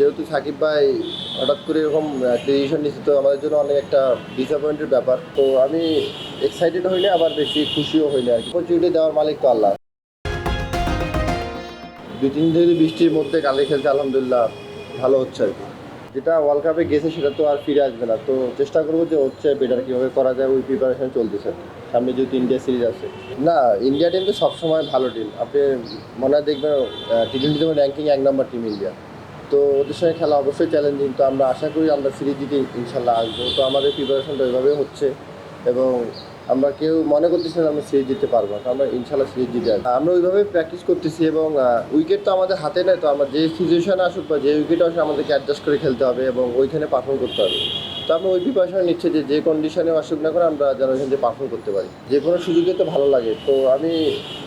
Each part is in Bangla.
যেহেতু সাকিব ভাই হঠাৎ করে এরকম ডিসিশন নিচ্ছে তো আমাদের জন্য অনেক একটা ডিসঅ্যাপয়েন্টেড ব্যাপার। তো আমি এক্সাইটেড হইলে আবার বেশি খুশিও হইলে আর অপরচুনিটি দেওয়ার মালিক তো আল্লাহ। দুই, তিন দিন বৃষ্টির মধ্যে কালে খেলতে আলহামদুলিল্লাহ ভালো হচ্ছে আর কি। যেটা ওয়ার্ল্ড কাপে গেছে, সেটা তো আর ফিরে আসবে না। তো চেষ্টা করব যে হচ্ছে বেটার কীভাবে করা যায়, ওই প্রিপারেশন চলতেছে। সামনে যেহেতু ইন্ডিয়া সিরিজ আছে। না ইন্ডিয়া টিম তো সবসময় ভালো টিম আপনি মনে হয় দেখবেন টি টোয়েন্টি র্যাঙ্কিং এক নম্বর টিম ইন্ডিয়া তো ওদের সঙ্গে খেলা অবশ্যই চ্যালেঞ্জিং তো আমরা আশা করি আমরা সিরিজ জিতে ইনশাল্লাহ আসব। তো আমাদের প্রিপারেশনটা ওইভাবে হচ্ছে এবং আমরা কেউ মনে করতেছি না আমরা সিরিজ জিততে পারব আমরা ইনশাল্লাহ সিরিজ জিতে আসব। আমরা ওইভাবে প্র্যাকটিস করতেছি এবং উইকেট তো আমাদের হাতে নেই, তো আমরা যে সিচুয়েশনে আসুক বা যে উইকেট আসে আমাদেরকে অ্যাডজাস্ট করে খেলতে হবে এবং ওইখানে পারফর্ম করতে হবে। তো আমরা ওই প্রিপারেশন নিচ্ছি যে যে কন্ডিশনে আসুক না করে আমরা যেন ওইখান থেকে পারফর্ম করতে পারি। যে কোনো সুযোগে তো ভালো লাগে, তো আমি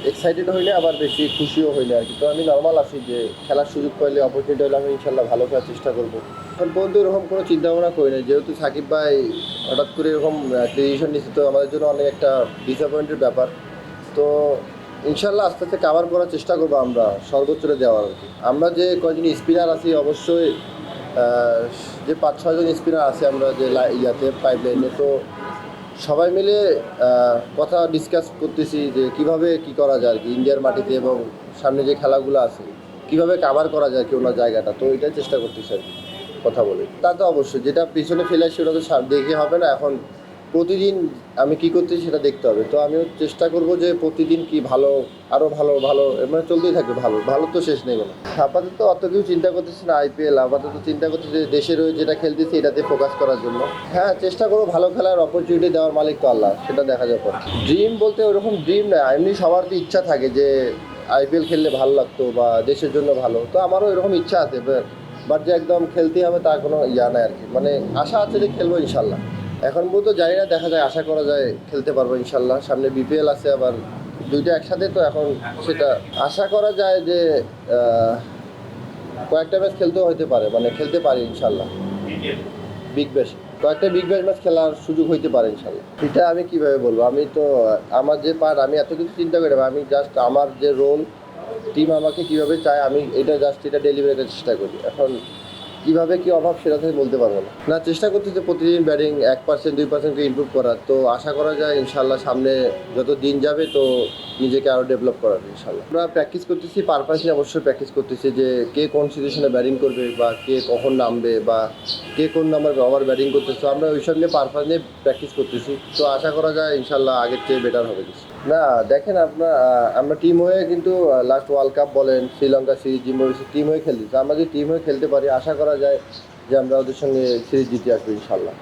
এক্সাইটেড হইলে আবার বেশি খুশিও হইলে আর কি। তো আমি নর্মাল আছি যে, খেলার সুযোগ পাইলে অপরচুনিটি হলে আমি ইনশাল্লাহ ভালো খেলার চেষ্টা করব। এখন এরকম কোনো চিন্তা ভাবনা করি না যেহেতু সাকিব ভাই হঠাৎ করে এরকম ডিসিশন নিচ্ছে তো আমাদের জন্য অনেক একটা ডিসঅ্যাপয়েন্টেড ব্যাপার। তো ইনশাল্লাহ আস্তে আস্তে কাভার করার চেষ্টা করব আমরা সর্বোচ্চটা দেওয়ার আর কি। আমরা যে কয়জন স্পিনার আছি, অবশ্যই যে পাঁচ ছয়জন স্পিনার আছে আমরা যে ইয়াতে পাইপ লাইনে তো সবাই মিলে কথা ডিসকাস করতেছি যে কীভাবে কি করা যায় আর কি, ইন্ডিয়ার মাটিতে এবং সামনে যে খেলাগুলো আছে, কীভাবে কাভার করা যায় কি ওনার জায়গাটা, তো এটাই চেষ্টা করতেছি আর কি। কথা বলে। তা তো অবশ্যই, যেটা পিছনে ফেলে ওটা তো দেখে হবে না। এখন প্রতিদিন আমি কি করতেছি সেটা দেখতে হবে। তো আমিও চেষ্টা করব যে প্রতিদিন কি ভালো আরও ভালো ভালো মানে চলতেই থাকবে ভালো। ভালো তো শেষ নেই কোনো। আপাতত অত কিছু চিন্তা করতেছি না আইপিএল আপাতত চিন্তা করতেছি যে দেশের হয়ে যেটা খেলতেছি এটাতে ফোকাস করার জন্য। হ্যাঁ চেষ্টা করব ভালো খেলার অপরচুনিটি দেওয়ার মালিক তো আল্লাহ, সেটা দেখা যাবে ড্রিম বলতে ওরকম ড্রিম না, এমনি সবার তো ইচ্ছা থাকে যে আইপিএল খেললে ভালো লাগতো বা দেশের জন্য ভালো। তো আমারও এরকম ইচ্ছা আছে বাট যে একদম খেলতেই হবে তার কোনো ইয়া নাই আর কি। মানে আশা আছে যে খেলব ইনশাল্লাহ। এখন পর্যন্ত জানি না, দেখা যায়, আশা করা যায় খেলতে পারব ইনশাল্লাহ। সামনে বিপিএল আছে আবার দুইটা একসাথে, তো এখন সেটা আশা করা যায় যে কয়েকটা ম্যাচ খেলতেও হতে পারে। মানে খেলতে পারি ইনশাল্লাহ। বিগ ব্যাশ কয়েকটা বিগ ব্যাশ ম্যাচ খেলার সুযোগ হইতে পারে ইনশাল্লাহ। এটা আমি কীভাবে বলব? আমি তো, আমার যে পার্ট আমি এত কিছু চিন্তা করি আমি জাস্ট আমার যে রোল টিম আমাকে কীভাবে চায়, আমি এটা জাস্ট এটা ডেলিভারি করার চেষ্টা করি। এখন কীভাবে কী অভাব সেটা থেকে বলতে পারব না। না, চেষ্টা করতে যে প্রতিদিন ব্যাটিং এক পার্সেন্ট দুই পার্সেন্টকে ইম্প্রুভ করার। তো আশা করা যায় ইনশাল্লাহ সামনে যত দিন যাবে তো নিজেকে আরও ডেভেলপ করার ইনশাল্লাহ আমরা প্র্যাকটিস করতেছি পারপাস অবশ্যই প্র্যাকটিস করতেছি যে কে কোন সিচুয়েশনে ব্যাটিং করবে বা কে কখন নামবে বা কে কোন নাম্বার ওভার ব্যাটিং করতেছে। তো আমরা ওইসব নিয়ে পারপাস নিয়ে প্র্যাকটিস করতেছি। তো আশা করা যায় ইনশাল্লাহ আগের চেয়ে বেটার হবে কিছু। না, দেখেন আপনার আমরা টিম হয়ে কিন্তু লাস্ট ওয়ার্ল্ড কাপ বলেন, শ্রীলঙ্কা সিরিজ জিম্বাবুয়ে টিম হয়ে খেলতেছি আমরা যদি টিম হয়ে খেলতে পারি, আশা করা যায় যে আমরা ওদের সঙ্গে সিরিজ জিতে আসব ইনশাল্লাহ